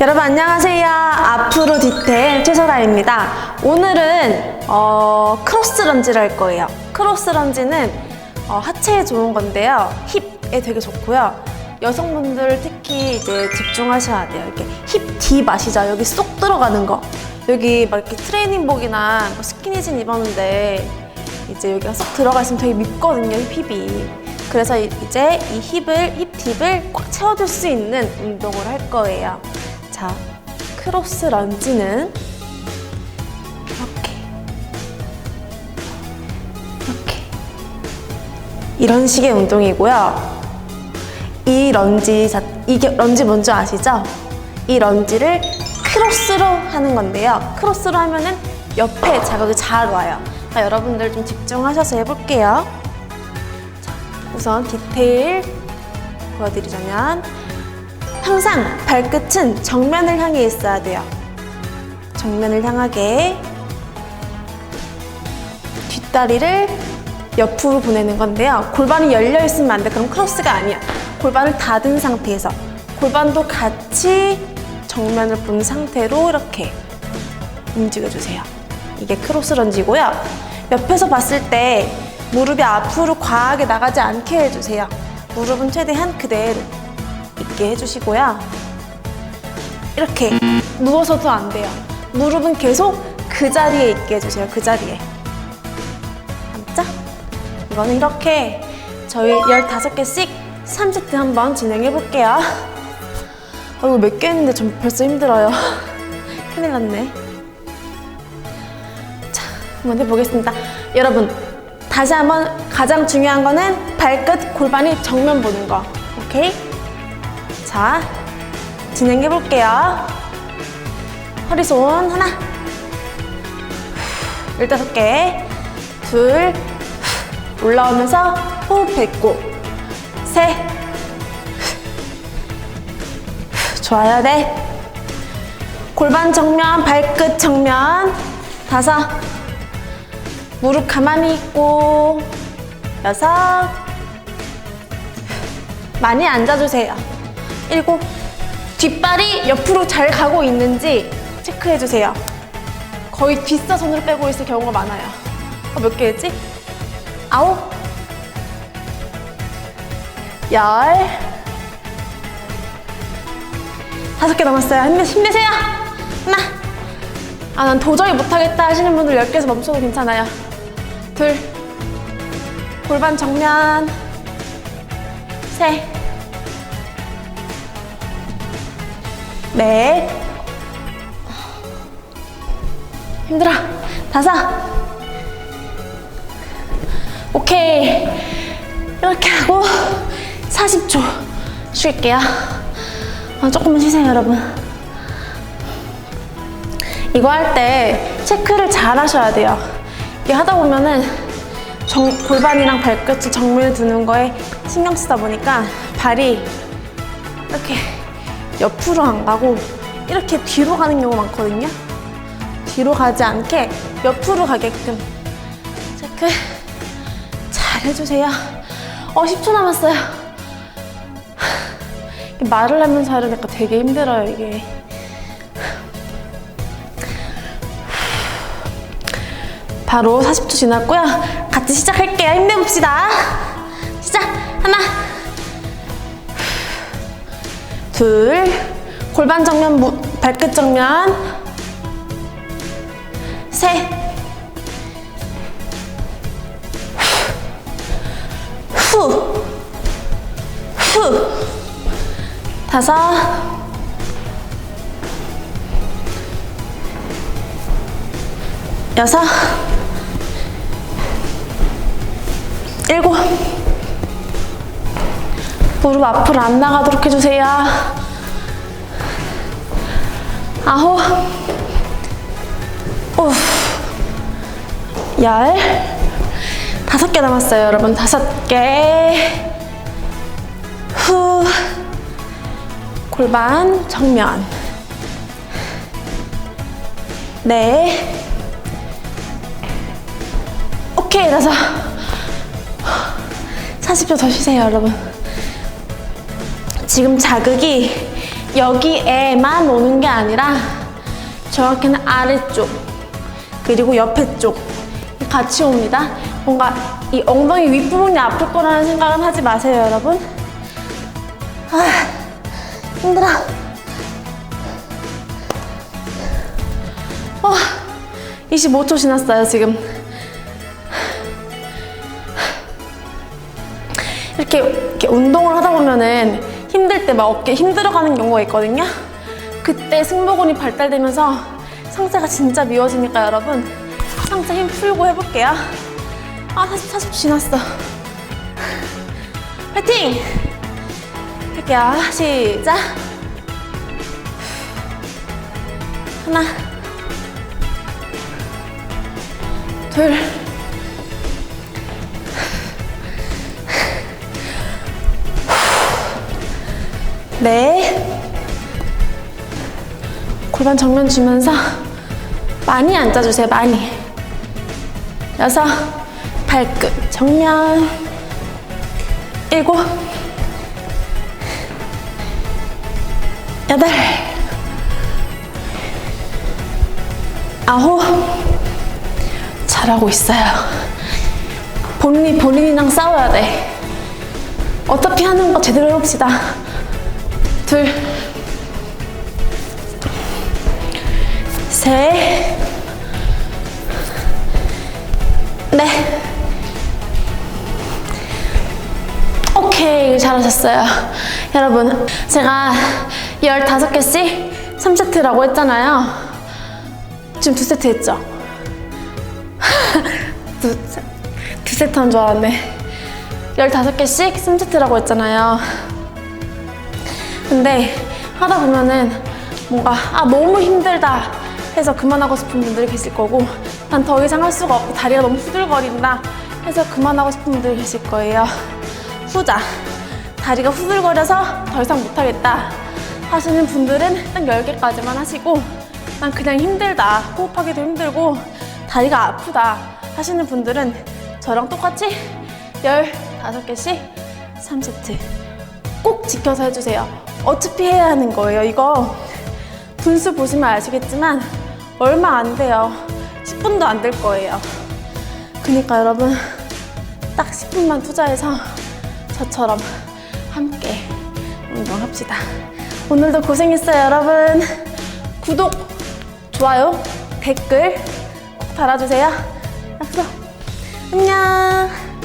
여러분 안녕하세요. 앞으로 디테일 최설아입니다. 오늘은 어, 크로스 런지를 할 거예요. 크로스 런지는 어, 하체에 좋은 건데요. 힙에 되게 좋고요. 여성분들 특히 이제 집중하셔야 돼요. 이렇게 힙 딥 아시죠? 여기 쏙 들어가는 거. 여기 막 이렇게 트레이닝복이나 뭐 스키니진 입었는데 이제 여기가 쏙 들어가 있으면 되게 밉거든요, 힙이. 그래서 이- 이제 이 힙을, 힙 딥을 꽉 채워줄 수 있는 운동을 할 거예요. 자, 크로스 런지는 이렇게. 이렇게. 이런 식의 운동이고요. 이 런지, 자, 이게 런지 뭔지 아시죠? 이 런지를 크로스로 하는 건데요. 크로스로 하면은 옆에 자극이 잘 와요. 그러니까 여러분들 좀 집중하셔서 해볼게요. 자, 우선 디테일 보여드리자면 항상 발끝은 정면을 향해 있어야 돼요. 정면을 향하게 뒷다리를 옆으로 보내는 건데요. 골반이 열려 있으면 안 돼. 그럼 크로스가 아니야. 골반을 닫은 상태에서 골반도 같이 정면을 본 상태로 이렇게 움직여주세요. 이게 크로스 런지고요. 옆에서 봤을 때 무릎이 앞으로 과하게 나가지 않게 해주세요. 무릎은 최대한 그대로 있게 해주시고요. 이렇게 누워서도 안 돼요. 무릎은 계속 그 자리에 있게 해주세요. 그 자리에. 앉자. 이거는 이렇게 저희 15개씩 3세트 한번 진행해 볼게요. 아, 이거 몇 개 했는데 전 벌써 힘들어요. 큰일 났네. 자, 한번 해보겠습니다. 여러분, 다시 한번 가장 중요한 거는 발끝, 골반이 정면 보는 거. 오케이? 자, 진행해 볼게요. 허리 손 하나, 열다섯 개, 둘, 올라오면서 호흡 뱉고, 셋, 좋아요, 넷, 골반 정면, 발끝 정면, 다섯, 무릎 가만히 있고, 여섯, 많이 앉아주세요. 일곱, 뒷발이 옆으로 잘 가고 있는지 체크해주세요. 거의 뒷사선으로 빼고 있을 경우가 많아요. 어, 몇 개였지? 아홉, 열, 다섯 개 남았어요. 힘내, 힘내세요. 하나. 아, 난 도저히 못하겠다 하시는 분들 10개에서 멈춰도 괜찮아요. 둘. 골반 정면. 셋. 넷. 힘들어. 다섯. 오케이. 이렇게 하고 40초 쉴게요. 아, 조금만 쉬세요, 여러분. 이거 할 때 체크를 잘 하셔야 돼요. 이게 하다 보면은 정- 골반이랑 발끝을 정면에 두는 거에 신경 쓰다 보니까 발이 이렇게 옆으로 안 가고 이렇게 뒤로 가는 경우가 많거든요. 뒤로 가지 않게 옆으로 가게끔 체크 잘 해주세요. 어, 10초 남았어요. 말을 하면서 하려니까 되게 힘들어요, 이게. 바로 40초 지났고요. 같이 시작할게요. 힘내봅시다. 시작! 하나, 둘, 골반 정면, 무- 발끝 정면, 셋, 후, 후, 다섯, 여섯, 일곱, 무릎 앞으로 안 나가도록 해주세요. 아홉, 오, 열, 다섯 개 남았어요, 여러분. 다섯 개. 후, 골반 정면. 네. 오케이, 다섯. 40초 더 쉬세요, 여러분. 지금 자극이 여기에만 오는 게 아니라 정확히는 아래쪽 그리고 옆에 쪽 같이 옵니다. 뭔가 이 엉덩이 윗부분이 아플 거라는 생각은 하지 마세요, 여러분. 아, 힘들어. 어, 25초 지났어요, 지금. 이렇게, 이렇게 운동을 하다 보면은 힘들 때 막 어깨 힘들어가는 경우가 있거든요. 그때 승모근이 발달되면서 상체가 진짜 미워지니까 여러분 상체 힘 풀고 해볼게요. 아, 40, 40 지났어. 파이팅! 할게요. 시작. 하나, 둘, 넷, 골반 정면 주면서 많이 앉아주세요, 많이. 여섯, 발끝 정면. 일곱, 여덟, 아홉. 잘하고 있어요. 본인이 본인이랑 싸워야 돼. 어차피 하는 거 제대로 해봅시다. 둘, 셋, 넷. 오케이, 잘하셨어요. 여러분, 제가 15개씩 3세트라고 했잖아요. 지금 두 세트 했죠? 두, 세- 두 세트 한 줄 알았네. 15개씩 3세트라고 했잖아요. 근데 하다 보면은 뭔가 아 너무 힘들다 해서 그만하고 싶은 분들이 계실 거고 난 더 이상 할 수가 없고 다리가 너무 후들거린다 해서 그만하고 싶은 분들이 계실 거예요 후자 다리가 후들거려서 더 이상 못하겠다 하시는 분들은 딱 10개까지만 하시고 난 그냥 힘들다 호흡하기도 힘들고 다리가 아프다 하시는 분들은 저랑 똑같이 15개씩 3세트 꼭 지켜서 해주세요. 어차피 해야 하는 거예요. 이거 분수 보시면 아시겠지만 얼마 안 돼요. 10분도 안 될 거예요. 그러니까 여러분 딱 10분만 투자해서 저처럼 함께 운동합시다. 오늘도 고생했어요, 여러분. 구독, 좋아요, 댓글 꼭 달아주세요. 약속. 안녕.